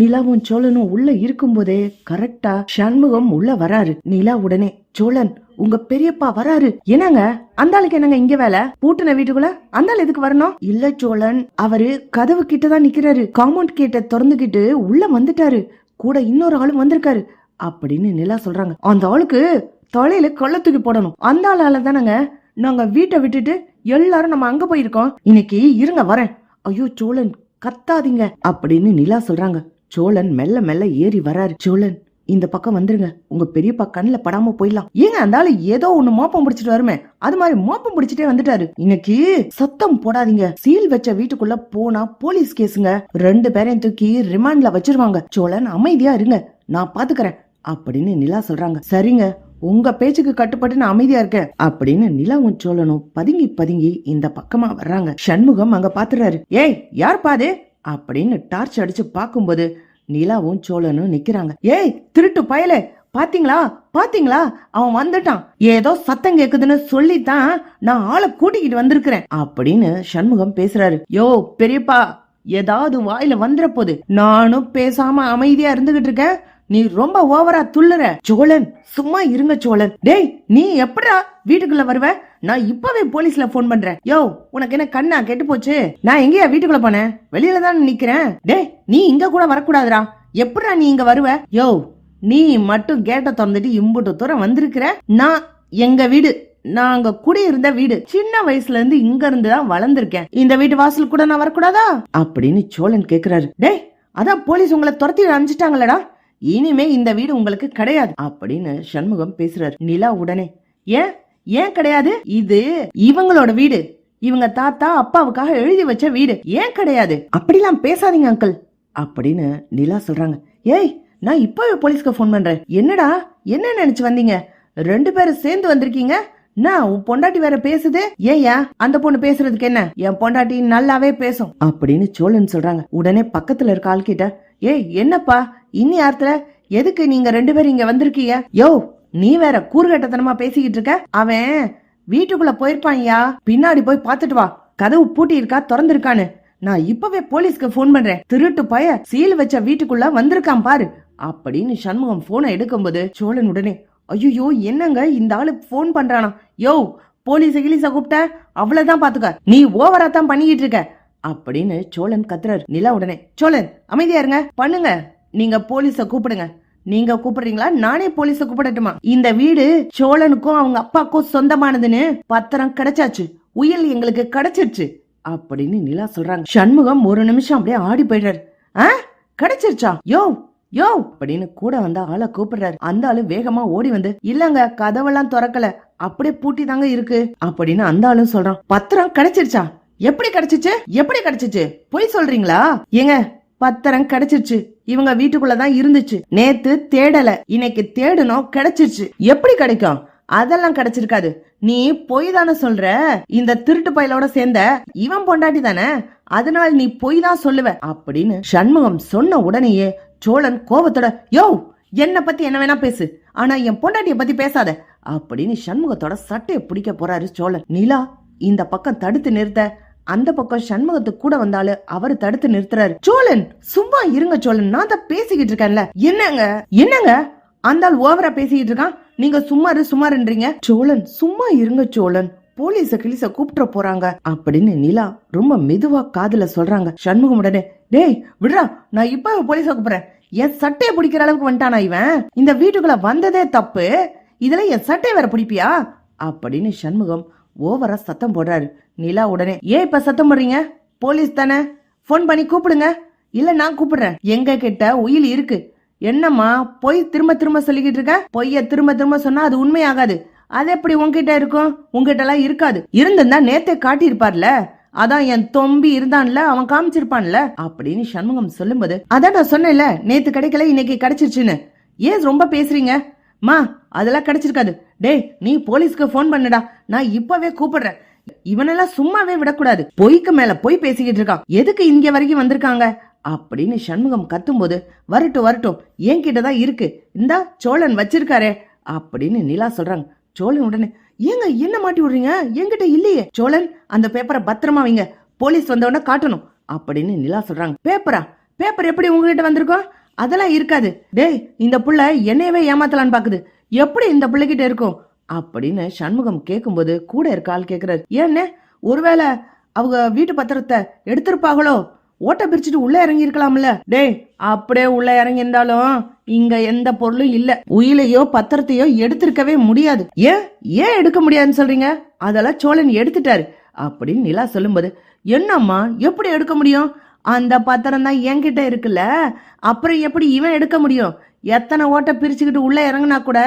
நிலாவும் சோழனும் உள்ள இருக்கும்போதே கரெக்டா சண்முகம் உள்ள வராரு. நிலா உடனே சோழன் உங்க பெரியப்பா வராரு. என்னங்க? அந்த ஆளுக்கு என்னங்க இங்க வேலை? பூட்டின வீட்டுக்குள்ள? அந்த ஆள் எதுக்கு வரணும்? இல்ல சோழன் அவரு கதவு கிட்ட தான் நிக்கிறாரு. காம்பவுண்ட் கேட்ட திறந்துகிட்டு உள்ள வந்துட்டாரு. கூட இன்னொரு ஆளும் வந்திருக்காரு. அப்படின்னு நிலா சொல்றாங்க. அந்த ஆளுக்கு தலையில கொள்ள தூக்கி போடணும். அந்த ஆளால தானங்க நாங்க வீட்டை விட்டுட்டு எல்லாரும் நம்ம அங்க போயிருக்கோம். இன்னைக்கு இருங்க வரேன். ஐயோ சோழன் கத்தாதீங்க. அப்படின்னு நிலா சொல்றாங்க. சோழன் மெல்ல மெல்ல ஏறி வராரு. சோழன் இந்த பக்கம் வந்துருங்க. உங்க பெரியப்பா கண்ணில் படாம போயிடலாம். ஏங்க அந்த ஆளு ஏதோ ஒண்ணு மோப்பம் பிடிச்சிட்டு வருமே அது மாதிரி மோப்பம் பிடிச்சிட்டே வந்துட்டாரு. இன்னைக்கு சத்தம் போடாதீங்க. சீல் வச்ச வீட்டுக்குள்ள போனா போலீஸ் கேஸுங்க. ரெண்டு பேரையும் தூக்கி ரிமாண்ட்ல வச்சிருவாங்க. சோழன் அமைதியா இருங்க. நான் பாத்துக்கிறேன். அப்படின்னு நிலா சொல்றாங்க. சரிங்க உங்க பேச்சுக்கு கட்டுப்பட்டு நான் அமைதியா இருக்கேன். அப்படின்னு நிலாவும் சோழனும் பதுங்கி பதுங்கி இந்த பக்கமா வர்றாங்க. சண்முகம் அங்க பாத்துறாரு. ஏய் யார் பாது அப்படின்னு டார்ச் அடிச்சு பார்க்கும்போது நிலாவும் சோழனும் நிக்கிறாங்க. ஏய் திருட்டு பயலே பாத்தீங்களா? பாத்தீங்களா? அவன் வந்துட்டான். ஏதோ சத்தம் கேக்குதுன்னு சொல்லித்தான் நான் ஆளை கூட்டிக்கிட்டு வந்திருக்கிறேன் அப்படின்னு சண்முகம் பேசுறாரு. யோ பெரியப்பா ஏதாவது வாயில வந்துற போது நானும் பேசாம அமைதியா இருந்துகிட்டு இருக்கேன். நீ ரொம்ப ஓவரா துள்ளுற. சோழன் சும்மா இருங்க சோழன். டேய் நீ எப்படா வீட்டுக்குள்ள வருவ? நான் இப்பவே போலீஸ்ல போன் பண்றேன். யோ உனக்கு என்ன கண்ணா கெட்டு போச்சு? நான் எங்கேயா வீட்டுக்குள்ள போனேன்? வெளியில தான் நிக்கிறேன். டேய் நீ இங்க கூட வரக்கூடாதுடா. எப்படா நீ இங்க வருவ? யோ நீ மட்டும் கேட்ட திறந்துட்டு இம்புட்டு தூரம் வந்திருக்கிற? நான் எங்க வீடு நாங்க குடியிருந்த வீடு. சின்ன வயசுல இருந்து இங்க இருந்து தான் வளர்ந்திருக்கேன். இந்த வீட்டு வாசல் கூட நான் வரக்கூடாதா? அப்படின்னு சோழன் கேக்குறாரு. டேய் அதான் போலீஸ் உங்களை துரத்தி அனுப்பிச்சிட்டாங்களடா. இனிமே இந்த வீடு உங்களுக்கு கிடையாது அப்படின்னு சண்முகம் பேசுறாரு. நிலா உடனே ஏன்? ஏன் கிடையாது? இது இவங்களோட வீடு. இவங்க தாத்தா அப்பாவுக்காக எழுதி வச்ச வீடு. ஏன் கிடையாது? அப்படிலாம் பேசாதீங்க அங்கிள் அப்படின்னு நிலா சொல்றாங்க. ஏய் நான் இப்பவே போலீஸ்க்கு ஃபோன் பண்றேன். என்னடா? என்ன நினைச்சு வந்தீங்க? ரெண்டு பேரும் சேர்ந்து வந்திருக்கீங்க? நான் உன் பொண்டாட்டி வேற பேசுது? ஏயா அந்த பொண்ணு பேசுறதுக்கு என்ன? என் பொண்டாட்டி நல்லாவே பேசும். அப்படின்னு சோழன் சொல்றாங்க. உடனே பக்கத்துல இருக்க ஆள்கிட்ட ஏய் என்னப்பா? இன்னி யார்த்துல எதுக்கு நீங்க ரெண்டு பேரும் இங்க வந்திருக்கீங்க? யோ நீ வேற கூறுகட்டத்தனமா பேசிக்கிட்டு இருக்க? அவன் வீட்டுக்குள்ள போயிருப்பான்யா? பின்னாடி போய் பார்த்துட்டு வா. கதவு பூட்டி இருக்கா திறந்திருக்கான்னு. நான் இப்பவே போலீஸ்க்கு ஃபோன் பண்றேன். திருட்டு பய சீல் வச்ச வீட்டுக்குள்ள வந்திருக்கான் பாரு. அப்படின்னு சண்முகம் போனை எடுக்கும்போது சோழன் உடனே ஐயோ என்னங்க இந்த ஆளு ஃபோன் பண்றானா? யோ போலீஸ கிளீஸ கூப்பிட்ட? அவ்வளவுதான் பாத்துக்க நீ ஓவரா தான் பண்ணிக்கிட்டு இருக்க. அப்படின்னு சோழன் கத்துறாரு. நிலா உடனே சோழன் அமைதியா இருங்க. பண்ணுங்க. நீங்க போலீஸ கூப்பிடுங்க. நீங்க கூப்பிடுறீங்களா? நானே போலீஸ கூப்பிடட்டுமா? இந்த வீடு சோழனுக்கும் அவங்க அப்பாக்கும் சொந்தமானதுன்னு பத்திரம் கிடைச்சாச்சு. உயில் எங்களுக்கு கிடைச்சிருச்சு அப்படின்னு நிலா சொல்றாங்க. சண்முகம் ஒரு நிமிஷம் அப்படியே ஆடி போயிடுறாரு. ஆ? கிடைச்சிருச்சா? யோ யோ அப்படின்னு கூட வந்த ஆளை கூப்பிடுறாரு. அந்த ஆளு வேகமா ஓடி வந்து இல்லங்க கதவெல்லாம் திறக்கல. அப்படியே பூட்டி தாங்க இருக்கு. அப்படின்னு அந்த ஆளும் சொல்றான். பத்திரம் கிடைச்சிருச்சா? எப்படி கிடைச்சிச்சு? எப்படி கிடைச்சிச்சு? பொய் சொல்றீங்களா? ஏங்க பத்திரம் கிடைச்சிருச்சு. இவங்க வீட்டுக்குள்ளதான் இருந்துச்சு. நேத்து தேடல. இன்னைக்கு தேடணும் கிடைச்சிருச்சு. எப்படி கிடைக்கும்? அதெல்லாம் கிடைச்சிருக்காது. நீ பொய் தானே சொல்ற? இந்த திருட்டு பயலோட சேர்ந்த இவன் பொண்டாட்டி தானே? அதனால நீ பொய் தான் சொல்லுவ அப்படின்னு சண்முகம் சொன்ன உடனேயே சோழன் கோபத்தோட யோ என்ன பத்தி என்ன வேணா பேசு. ஆனா என் பொண்டாட்டிய பத்தி பேசாத. அப்படின்னு சண்முகத்தோட சட்டையை பிடிக்க போறாரு சோழன். நிலா இந்த பக்கம் தடுத்து நிறுத்த அந்த பக்கம் சண்முகத்து கூட வந்தாலும் அவரு தடுத்து நிறுத்துறாரு. சோழன் சும்மா இருங்க சோழன் நான் தான் பேசிக்கிட்டு இருக்கேன்ல. என்னங்க? என்னங்க? அந்த ஆள் ஓவரா பேசிக்கிட்டு இருக்கான்? நீங்க சும்மாரு சும்மாருன்றீங்க. சோழன் சும்மா இருங்க சோழன். போலீஸ கிளிச கூப்பிட்டு போறாங்க. அப்படின்னு நிலா ரொம்ப மெதுவா காதுல சொல்றாங்க. சண்முகம் உடனே டேய் விடுறா நான் இப்ப போலீஸ கூப்பிடுறேன். என் சட்டையை பிடிக்கிற அளவுக்கு வந்துட்டானா இவன்? இந்த வீட்டுக்குள்ள வந்ததே தப்பு. இதுல என் சட்டையை வேற பிடிப்பியா? அப்படின்னு சண்முகம் ஓவரா சத்தம் போடுறாரு. நிலா உடனே ஏன் இப்ப சத்தம் போடுறீங்க? போலீஸ் தானே? ஃபோன் பண்ணி கூப்பிடுங்க. இல்ல நான் கூப்பிடுறேன். எங்க கிட்ட உயில் இருக்கு. என்னம்மா பொய் திரும்ப திரும்ப சொல்லிக்கிட்டு இருக்க? பொய்ய திரும்ப திரும்ப சொன்னா அது உண்மையாகாது. அது எப்படி உங்ககிட்ட இருக்கும்? உங்ககிட்ட எல்லாம் இருக்காது. இருந்திருந்தா நேத்தே காட்டியிருப்பார்ல. அதான் என் தொம்பி இருந்தான்ல அவன் காமிச்சிருப்பான்ல. அப்படின்னு சண்முகம் சொல்லும்போது அதான் நான் சொன்னேன்ல நேத்து கிடைக்கல இன்னைக்கு கிடைச்சிருச்சுன்னு. ஏன் ரொம்ப பேசுறீங்க? மா அதெல்லாம் கிடைச்சிருக்காது. டேய் நீ போலீஸ்க்கு ஃபோன் பண்ணுடா. நான் இப்பவே கூப்பிடுறேன். இவனெல்லாம் சும்மாவே விடக்கூடாது. பொய்க்கு மேல பொய் பேசிக்கிட்டு இருக்கான். எதுக்கு இங்க வரைக்கும் வந்திருக்காங்க? அப்படின்னு சண்முகம் கத்தும்போது வரட்டும் வரட்டும். என்கிட்ட தான் இருக்கு. இந்தா சோழன் வச்சிருக்காரே. அப்படின்னு நிலா சொல்றாங்க. சோழன் உடனே ஏங்க என்ன மாட்டி விடுறீங்க? என்கிட்ட இல்லையே. சோழன் அந்த பேப்பரை பத்திரமா வைங்க. போலீஸ் வந்தவொடனே காட்டணும். அப்படின்னு நிலா சொல்றாங்க. பேப்பரா பேப்பர் எப்படி உங்ககிட்ட வந்திருக்கும் அதெல்லாம் இருக்காது. டேய் இந்த புள்ள என்னையவே ஏமாத்தலான்னு பாக்குது. எப்படி இந்த பிள்ளைகிட்ட இருக்கும்? அப்படின்னு சண்முகம் கேட்கும்போது கூட இருக்க ஆள் கேட்குறாரு ஏன்னு ஒருவேளை அவங்க வீட்டு பத்திரத்தை எடுத்திருப்பாங்களோ? ஓட்ட பிரிச்சுட்டு உள்ள இறங்கி இருக்கலாம்ல டேய் அப்படியே உள்ள இறங்கி இருந்தாலும் இங்க எந்த பொருளும் இல்ல. உயிலையோ பத்திரத்தையோ எடுத்திருக்கவே முடியாது. ஏன்? ஏன் எடுக்க முடியாதுன்னு சொல்றீங்க? அதெல்லாம் சோழன் எடுத்துட்டாரு. அப்படின்னு நிலா சொல்லும்போது என்னம்மா எப்படி எடுக்க முடியும்? அந்த பத்திரம் தான் என்கிட்ட இருக்குல்ல. அப்புறம் எப்படி இவன் எடுக்க முடியும்? எத்தனை ஓட்ட பிரிச்சுக்கிட்டு உள்ள இறங்குனா கூட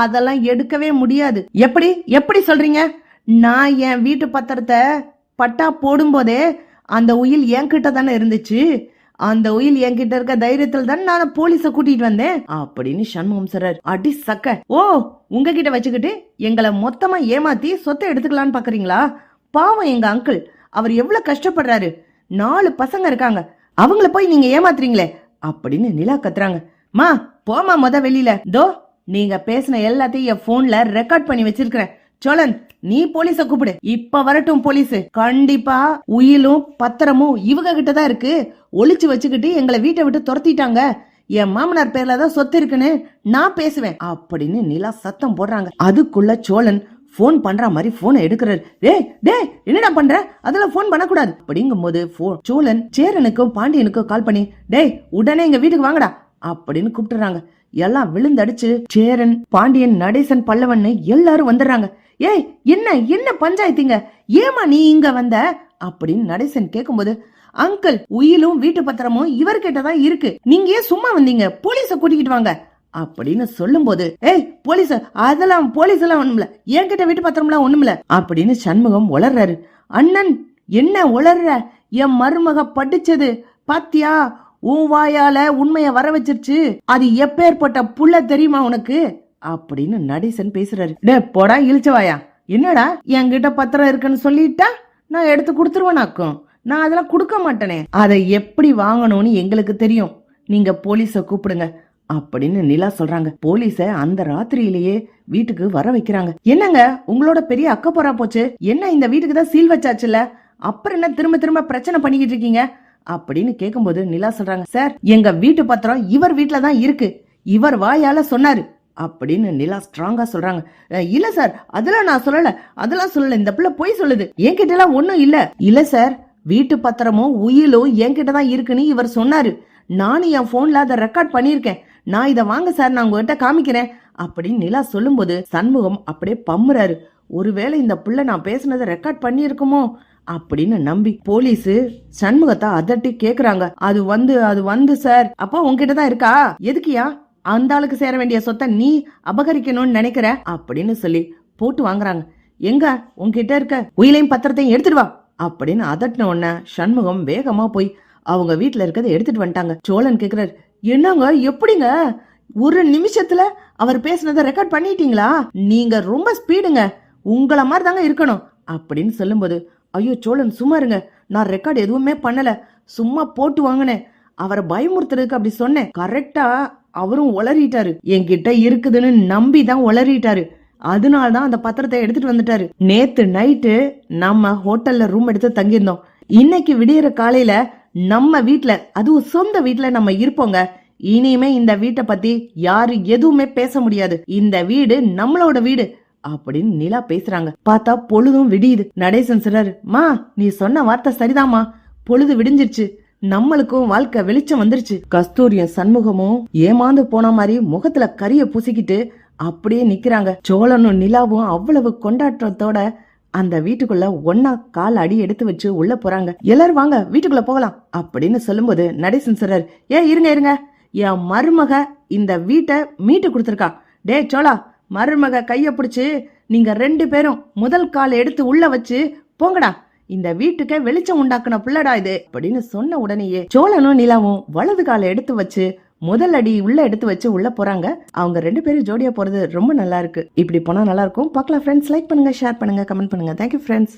அதெல்லாம் எடுக்கவே முடியாது. எப்படி? எப்படி சொல்றீங்க? நான் என் வீட்டு பத்திரத்தை பட்டா போடும்போதே அந்த உயில் என்கிட்ட தானே இருந்துச்சு. அந்த உயில் என்கிட்ட இருக்க தைரியத்துல தானே நான் போலீஸ கூட்டிட்டு வந்தேன். அப்படின்னு சண்முகம் சொல்றாரு. அடி சக்க. ஓ உங்ககிட்ட வச்சுக்கிட்டு எங்களை மொத்தமா ஏமாத்தி சொத்தை எடுத்துக்கலான்னு பாக்குறீங்களா? பாவம் எங்க அங்கிள். அவர் எவ்வளவு கஷ்டப்படுறாரு. நாலு பசங்க இருக்காங்க. அவங்கள போய் நீங்க ஏமாத்துறீங்களே அப்படின்னு நிலா கத்துறாங்க. மா போமா மொத வெளியில. தோ நீங்க பேசின எல்லாத்தையும் என் போன்ல ரெக்கார்ட் பண்ணி வச்சிருக்கிறேன். சோழன் நீ போலீஸ கூப்பிடு. இப்ப வரட்டும் போலீஸ் கண்டிப்பா உயிலும் பத்திரமும் இவங்க கிட்ட தான் இருக்கு. ஒளிச்சு வச்சுக்கிட்டு எங்களை வீட்டை விட்டு துரத்திட்டாங்க. என் மாமனார் பேர்ல தான் சொத்து இருக்குன்னு நான் பேசுவேன். அப்படின்னு நிலா சத்தம் போடுறாங்க. அதுக்குள்ள சோழன் ஃபோன் பண்ற மாதிரி போனை எடுக்கிறாரு. டேய் டேய் என்னடா பண்ற? அதெல்லாம் ஃபோன் பண்ணக்கூடாது. அப்படிங்கும்போது phone- சோழன் சேரனுக்கும் பாண்டியனுக்கும் கால் பண்ணி டேய் உடனே எங்க வீட்டுக்கு வாங்கடா. அப்படின்னு கூப்பிட்டுறாங்க. எல்லாம் விழுந்தடிச்சு சேரன் பாண்டியன் நடேசன் பல்லவன் எல்லாரும் வந்துடுறாங்க. ஏய் என்ன என்ன பஞ்சாயத்துங்க? ஏமா நீ இங்க வந்த? அப்படின்னு நடேசன் கேட்கும்போது அங்கிள் உயிலும் வீட்டு பத்திரமும் இவர்கிட்ட தான் இருக்கு. நீங்க ஏன் சும்மா வந்தீங்க? போலீஸ கூட்டிக்கிட்டு வாங்க. அப்படின்னு சொல்லும் போது ஏய் போலீஸ் அதெல்லாம் போலீஸ் எல்லாம் ஒண்ணுமில்ல. என்கிட்ட வீட்டு பத்திரம்லாம் ஒண்ணுமில்ல. அப்படின்னு சண்முகம் உளர்றாரு. அண்ணன் என்ன உளர்ற? என் மருமக படிச்சது. பாத்தியா? உன் வாயால உண்மைய வர வச்சிருச்சு. அது எப்பேற்பட்ட புள்ள தெரியுமா உனக்கு? அப்படின்னு நடேசன் பேசுறாரு. டே போடா இழிச்சவாயா என்னடா என்கிட்ட பத்திரம் இருக்குன்னு சொல்லிட்டா? நான் எடுத்து கொடுத்துருவேனாக்கும். நான் அதெல்லாம் கொடுக்க மாட்டேனே. அதை எப்படி வாங்கணும்னு எங்களுக்கு தெரியும். நீங்க போலீஸ கூப்பிடுங்க. அப்படின்னு நிலா சொல்றாங்க. போலீஸ அந்த ராத்திரியிலேயே வீட்டுக்கு வர வைக்கிறாங்க. என்னங்க உங்களோட பெரிய அக்கப்போரா போச்சு. என்ன இந்த வீட்டுக்கு தான் சீல் வச்சாச்சுல அப்புறம் என்ன திரும்ப திரும்ப பிரச்சனை பண்ணிக்கிட்டு இருக்கீங்க? அப்படின்னு கேட்கும்போது நிலா சொல்றாங்க சார் எங்க வீட்டு பத்திரம் இவர் வீட்ல தான் இருக்கு. இவர் வாயால சொன்னாரு. அப்படின்னு நிலா ஸ்ட்ராங்கா சொல்றாங்க. இல்ல சார் அதெல்லாம் நான் சொல்லல. அதெல்லாம் சொல்லல. இந்த பிள்ளை பொய் சொல்லுது. என்கிட்ட எல்லாம் ஒண்ணும் இல்ல. இல்ல சார் வீட்டு பத்திரமும் உயிலும் என்கிட்ட தான் இருக்குன்னு இவர் சொன்னாரு. நானும் என் போன்ல அதை ரெக்கார்ட் பண்ணியிருக்கேன். நான் இதை வாங்க சார் நான் உங்ககிட்ட காமிக்கிறேன். அப்படின்னு நிலா சொல்லும்போது சண்முகம் அப்படியே பம்முறாரு. ஒருவேளை இந்த பிள்ளை நான் பேசுனதை ரெக்கார்ட் பண்ணியிருக்குமோ? அப்படின்னு நம்பி போலீஸ் சண்முகத்தை அதட்டி கேக்குறாங்க. அது வந்து அது வந்து சார். அப்போ உங்ககிட்ட தான் இருக்கா? எதுக்கியா? அந்த ஆளுக்கு சேர வேண்டிய சொத்தை நீ அபகரிக்கணும்னு நினைக்கிற? அப்படின்னு சொல்லி போட்டு வாங்குறாங்க. எங்க? உங்ககிட்ட இருக்க உயிலையும் பத்திரத்தையும் எடுத்துட்டு வா. அப்படின்னு அதட்டின உடனே சண்முகம் வேகமா போய் அவங்க வீட்டுல இருக்கதை எடுத்துட்டு வந்துட்டாங்க. சோழன் கேக்குறாரு என்னங்க? எப்படிங்க? ஒரு நிமிஷத்துல அவர் பேசுனதை ரெக்கார்ட் பண்ணிட்டீங்களா? நீங்க ரொம்ப ஸ்பீடுங்க உங்கள மாதிரி தாங்க இருக்கணும். அப்படின்னு சொல்லும்போது ஐயோ சோழன் சும்மா இருங்க. நான் ரெக்கார்ட் எதுவுமே பண்ணல. சும்மா போட்டு வாங்கினேன். அவரை பயமுறுத்துறதுக்கு அப்படி சொன்னேன். கரெக்டா அவரும் உளறிட்டாரு. என்கிட்ட இருக்குதுன்னு நம்பி தான் உளறிட்டாரு. அதனால தான் அந்த பத்திரத்தை எடுத்துட்டு வந்துட்டாரு. நேத்து நைட்டு நம்ம ஹோட்டல்ல ரூம் எடுத்து தங்கியிருந்தோம். இன்னைக்கு விடியற காலையில நம்ம வீட்டுல அதுவும் சொந்த வீட்டுல நம்ம இருப்போங்க. இனிமே இந்த வீட்டை பத்தி யாரு எதுவுமே பேச முடியாது. இந்த வீடு நம்மளோட வீடு. அப்படின்னு நிலா பேசுறாங்க. பார்த்தா பொழுதும் விடியுது. நடேசன் சொல்றாரு மா நீ சொன்ன வார்த்தை சரிதாம்மா. பொழுது விடிஞ்சிருச்சு. நம்மளுக்கும் வாழ்க்கை வெளிச்சம் வந்துருச்சு. கஸ்தூரியும் சண்முகமும் ஏமாந்து போன மாதிரி முகத்துல கரிய பூசிக்கிட்டு அப்படியே நிக்கிறாங்க. சோழனும் நிலாவும் அவ்வளவு கொண்டாட்டத்தோட அந்த வீட்டுக்குள்ள ஒன்னா கால் அடி எடுத்து வச்சு உள்ள போறாங்க. எல்லாரும் வாங்க வீட்டுக்குள்ள போகலாம். அப்படின்னு சொல்லும்போது நடேசன் சொல்றாரு ஏ இருங்க இருங்க. என் மருமக இந்த வீட்டை மீட்டு கொடுத்துருக்கா. டே சோழா மருமக கையை பிடிச்சி நீங்க ரெண்டு பேரும் முதல் கால் எடுத்து உள்ள வச்சு போங்கடா. இந்த வீட்டுக்கே வெளிச்சம் உண்டாக்குன பிள்ளடா இது அப்படின்னு சொன்ன உடனேயே சோழனும் நிலாவும் வலது காலை எடுத்து வச்சு முதல் அடி உள்ள எடுத்து வச்சு உள்ள போறாங்க. அவங்க ரெண்டு பேரும் ஜோடியா போறது ரொம்ப நல்லா இருக்கு. இப்படி போனா நல்லா இருக்கும். பார்க்கலாம் ஃப்ரெண்ட்ஸ் லைக் பண்ணுங்க ஷேர் பண்ணுங்க கமெண்ட் பண்ணுங்க. Thank you friends